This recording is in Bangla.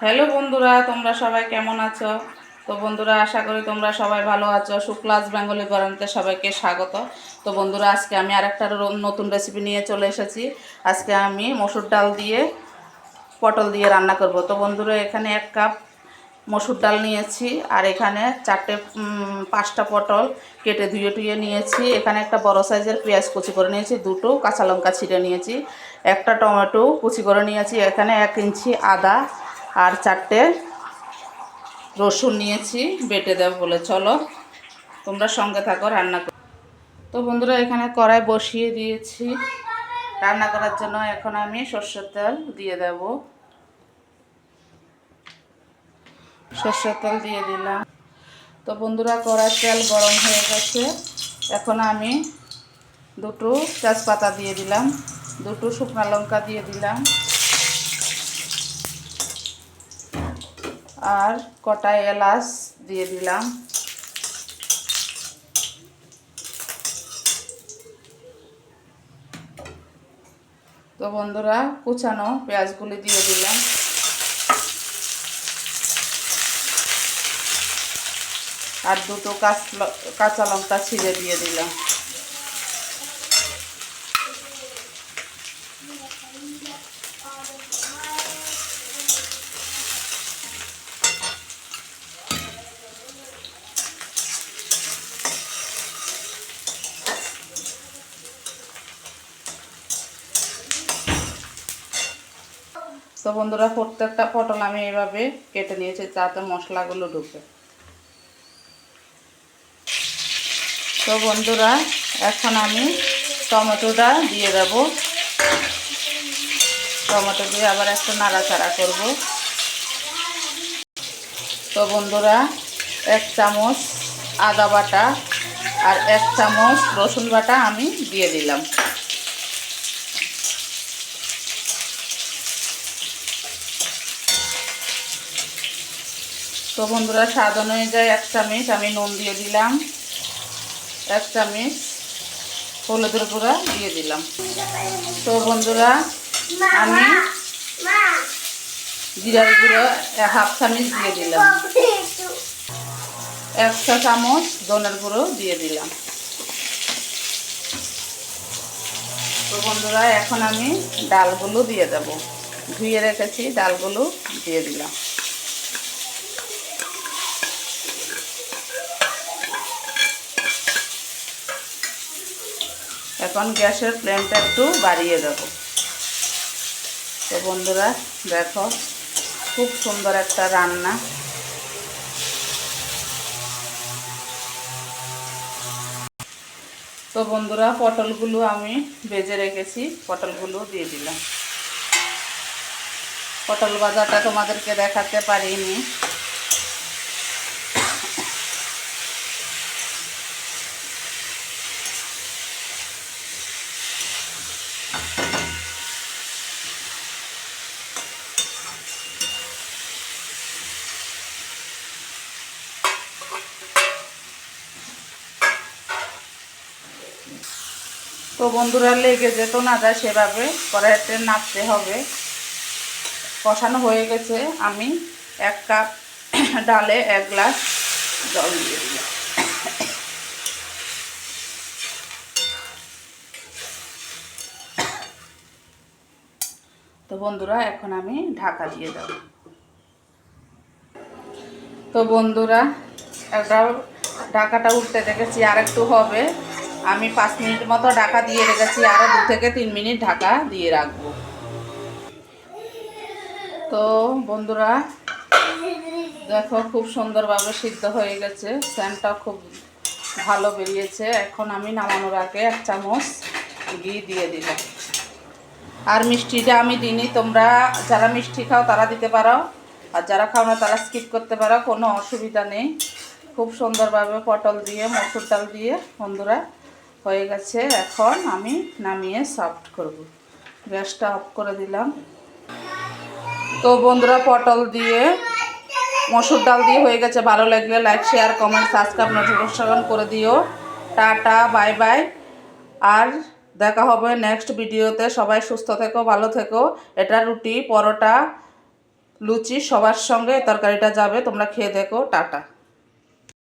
হ্যালো বন্ধুরা, তোমরা সবাই কেমন আছো? তো বন্ধুরা, আশা করি তোমরা সবাই ভালো আছো। শুক্লাস বেঙ্গলি গরমতে সবাইকে স্বাগত। তো বন্ধুরা, আজকে আমি আরেকটা র- নতুন রেসিপি নিয়ে চলে এসেছি। আজকে আমি মসুর ডাল দিয়ে পটল দিয়ে রান্না করব। তো বন্ধুরা, এখানে এক কাপ মসুর ডাল নিয়েছি আর এখানে চারটে পাঁচটা পটল কেটে ধুয়ে টুয়ে নিয়েছি। এখানে একটা বড় সাইজের পেঁয়াজ কুচি করে নিয়েছি, দুটো কাঁচা লঙ্কা ছিঁড়ে নিয়েছি, একটা টমেটো কুচি করে নিয়েছি, এখানে এক ইঞ্চি আদা আর চারটে রসুন নিয়েছি, বেটে দেবো বলে। চলো, তোমরা সঙ্গে থাকো, রান্না কর। তো বন্ধুরা, এখানে কড়াই বসিয়ে দিয়েছি। রান্না করার জন্য এখন আমি সর্ষের তেল দিয়ে দেব। সর্ষের তেল দিয়ে দিলাম। তো বন্ধুরা, কড়াই তেল গরম হয়ে গেছে। এখন আমি দুটো তেজপাতা দিয়ে দিলাম, দুটো শুকনো লঙ্কা দিয়ে দিলাম। আর কটা এলাচ দিয়ে দিলাম। তো বন্ধুরা, কুচানো পেঁয়াজগুলি দিয়ে দিলাম। আর দুটো কাঁচ লঙ্কা ছিঁড়ে দিয়ে দিলাম। তো বন্ধুরা, প্রত্যেকটা পটল আমি এইভাবে কেটে নিয়েছি যাতে মশলাগুলো ঢুকে। তো বন্ধুরা, এখন আমি টমেটোটা দিয়ে দেব। টমেটো দিয়ে আবার একটু নাড়াচাড়া করব। তো বন্ধুরা, এক চামচ আদা বাটা আর এক চামচ রসুন বাটা আমি দিয়ে দিলাম। তো বন্ধুরা স্বাদ অনুযায়ী এক চামচ, আমি নুন দিয়ে দিলাম। এক চামচ হলুদের গুঁড়া দিয়ে দিলাম। তো বন্ধুরা, আমি জিরার গুঁড়ো হাফ চামচ দিয়ে দিলাম। একটা চামচ ধনের গুঁড়ো দিয়ে দিলাম। তো বন্ধুরা, এখন আমি ডালগুলো দিয়ে দেব। ধুয়ে রেখেছি, ডালগুলো দিয়ে দিলাম। এখন গ্যাসের ফ্লেমটা একটু বাড়িয়ে দেব। তো বন্ধুরা, দেখো, খুব সুন্দর একটা রান্না। তো বন্ধুরা, পটলগুলো আমি ভেজে রেখেছি, পটলগুলো দিয়ে দিলাম। পটল ভাজাটা তোমাদেরকে দেখাতে পারিনি। তো বন্ধুরা লেগে যেত না যায় সেভাবে কড়াইতে নাড়তে হবে। কষানো হয়ে গেছে, আমি এক কাপ ডালে এক গ্লাস জল দিয়ে দিলাম। তো বন্ধুরা, এখন আমি ঢাকা দিয়ে দেব। তো বন্ধুরা একটা ঢাকাটা উঠতে দেখেছি আর একটু হবে। আমি পাঁচ মিনিট মতো ঢাকা দিয়ে রেখেছি আরও দু থেকে তিন মিনিট ঢাকা দিয়ে রাখব। তো বন্ধুরা, দেখো খুব সুন্দরভাবে সিদ্ধ হয়ে গেছে স্যানটাও খুব ভালো বেরিয়েছে। এখন আমি নামানোর আগে এক চামচ ঘি দিয়ে দিলাম আর মিষ্টিটা আমি দিইনি, তোমরা যারা মিষ্টি খাও তারা দিতে পারো, আর যারা খাও না তারা স্কিপ করতে পারো, কোনো অসুবিধা নেই। খুব সুন্দরভাবে পটল দিয়ে, মসুর ডাল দিয়ে, বন্ধুরা হয়ে গেছে, এখন আমি নামিয়ে সফট করব। গ্যাসটা অফ করে দিলাম। তো বন্ধুরা, পটল দিয়ে, মসুর ডাল দিয়ে হয়ে গেছে। ভালো লাগলে like share comment subscribe notification করে দিও। টাটা বাই বাই আর দেখা হবে নেক্সট ভিডিওতে সবাই সুস্থ থেকো, ভালো থেকো। এটা রুটি, পরোটা, লুচি সবার সঙ্গে তরকারিটা যাবে, তোমরা খেয়ে দেখো। টাটা।